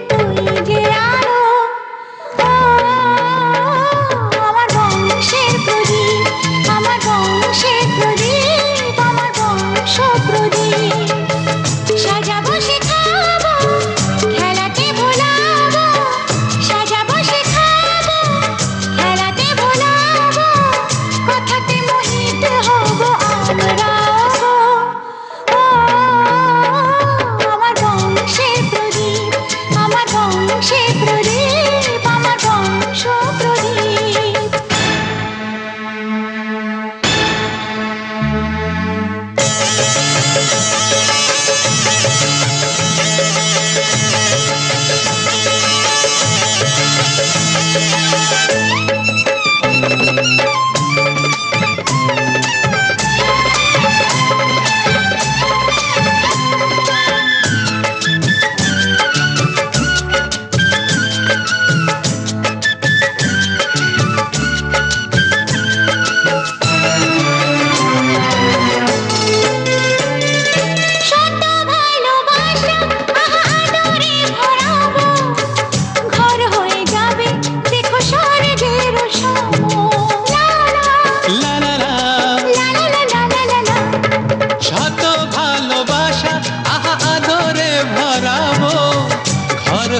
তুই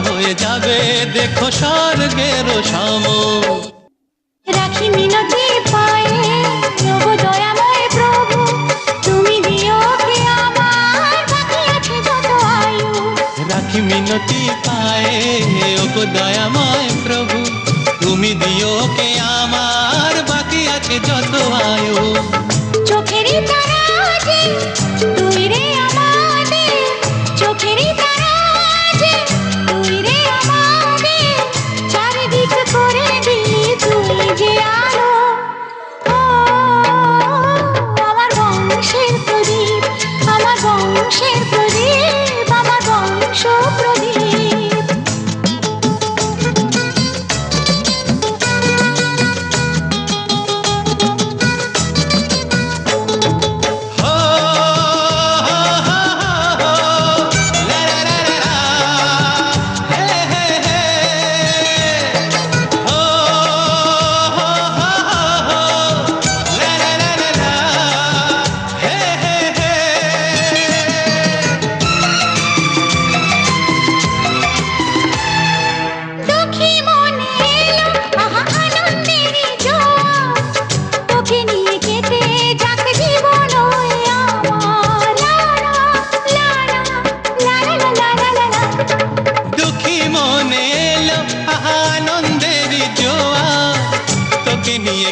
হয়ে যাবে দেখো স্বর্গের সম রাখি মিনতি পায়ে প্রভু দয়াময় প্রভু তুমি দিও কে আমার বাকি আছে যত আয়ু। রাখি মিনতি পায়ে ওগো দয়াময় প্রভু তুমি দিও কে আমার বাকি আছে যত আয়ু। তারা যে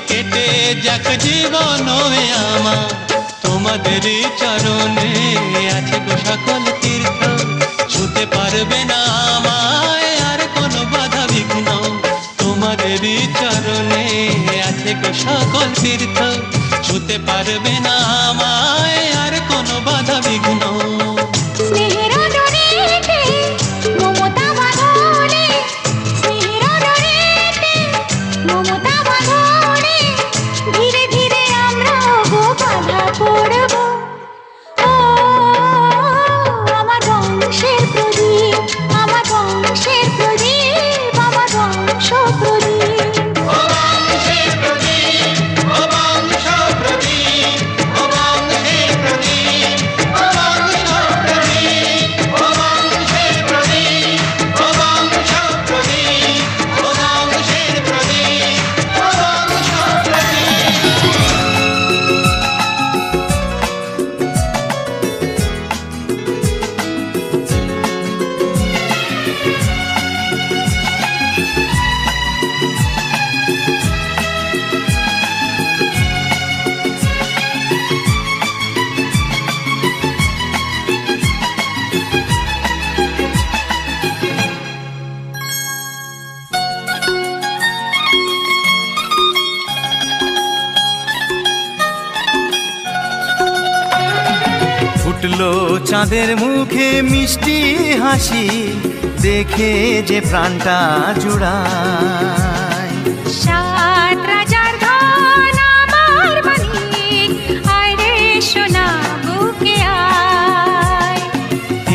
কেটে যাক জীবন আমা তোমাদের চরণে আছে গো সকল তীর্থ ছুতে পারবে না আমায় আর কোনো বাধা বিঘ্ন। তোমাদের চরণে আছে গো সকল তীর্থ ছুতে পারবে না আমায় চাঁদের মুখে মিষ্টি হাসি দেখে যে প্রাণটা জুড়ায়। সাত রাজার ধন আমার মানিক আয় সোনা বুকে আয়।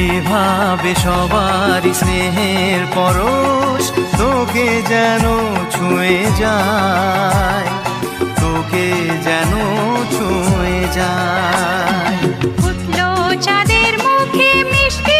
এভাবে সবারই স্নেহের পরশ তোকে যেন ছুঁয়ে যায় তোকে যেন ছুঁয়ে যায়। চাঁদের মুখে মিষ্টি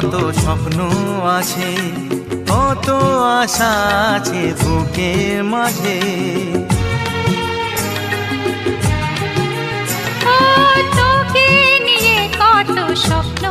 কত স্বপ্ন আছে কত আশা আছে বুকের মাঝে। তোকে নিয়ে কত স্বপ্ন